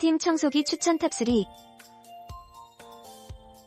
스팀 청소기 추천 탑3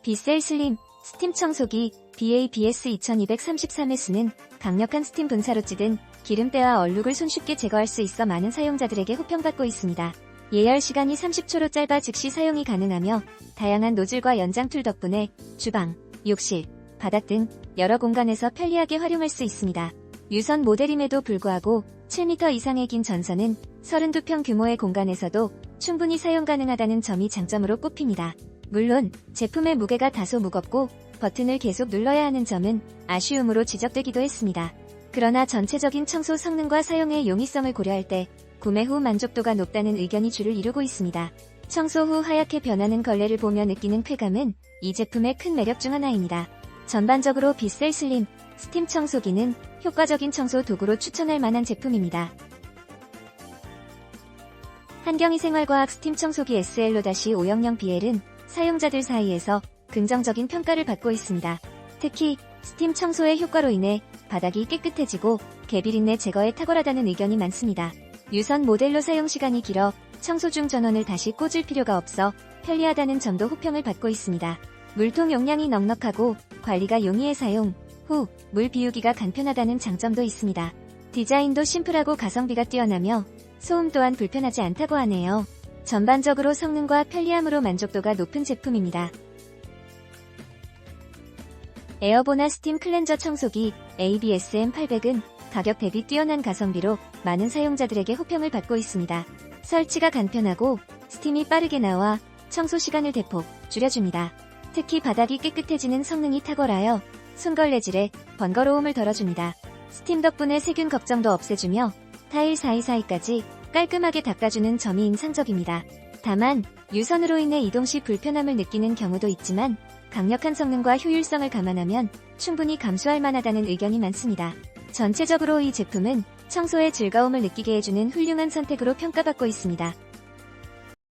비셀 슬림 스팀 청소기 BABS 2233S는 강력한 스팀 분사로 찌든 기름때와 얼룩을 손쉽게 제거할 수 있어 많은 사용자들에게 호평받고 있습니다. 예열 시간이 30초로 짧아 즉시 사용이 가능하며 다양한 노즐과 연장 툴 덕분에 주방, 욕실, 바닥 등 여러 공간에서 편리하게 활용할 수 있습니다. 유선 모델임에도 불구하고 7m 이상의 긴 전선은 32평 규모의 공간에서도 충분히 사용 가능하다는 점이 장점으로 꼽힙니다. 물론 제품의 무게가 다소 무겁고 버튼을 계속 눌러야 하는 점은 아쉬움으로 지적되기도 했습니다. 그러나 전체적인 청소 성능과 사용의 용이성을 고려할 때 구매 후 만족도가 높다는 의견이 주를 이루고 있습니다. 청소 후 하얗게 변하는 걸레를 보며 느끼는 쾌감은 이 제품의 큰 매력 중 하나입니다. 전반적으로 비셀 슬림, 스팀 청소기는 효과적인 청소 도구로 추천할 만한 제품입니다. 한경희 생활과학 스팀 청소기 SLO-500BL은 사용자들 사이에서 긍정적인 평가를 받고 있습니다. 특히 스팀 청소의 효과로 인해 바닥이 깨끗해지고 개비린내 제거에 탁월하다는 의견이 많습니다. 유선 모델로 사용 시간이 길어 청소 중 전원을 다시 꽂을 필요가 없어 편리하다는 점도 호평을 받고 있습니다. 물통 용량이 넉넉하고 관리가 용이해 사용 후 물 비우기가 간편하다는 장점도 있습니다. 디자인도 심플하고 가성비가 뛰어나며 소음 또한 불편하지 않다고 하네요. 전반적으로 성능과 편리함으로 만족도가 높은 제품입니다. 에어보나 스팀 클렌저 청소기 ABSM800은 가격 대비 뛰어난 가성비로 많은 사용자들에게 호평을 받고 있습니다. 설치가 간편하고 스팀이 빠르게 나와 청소 시간을 대폭 줄여줍니다. 특히 바닥이 깨끗해지는 성능이 탁월하여 손걸레질에 번거로움을 덜어줍니다. 스팀 덕분에 세균 걱정도 없애주며 타일 사이사이까지 깔끔하게 닦아주는 점이 인상적입니다. 다만 유선으로 인해 이동 시 불편함을 느끼는 경우도 있지만 강력한 성능과 효율성을 감안하면 충분히 감수할 만하다는 의견이 많습니다. 전체적으로 이 제품은 청소의 즐거움을 느끼게 해주는 훌륭한 선택으로 평가받고 있습니다.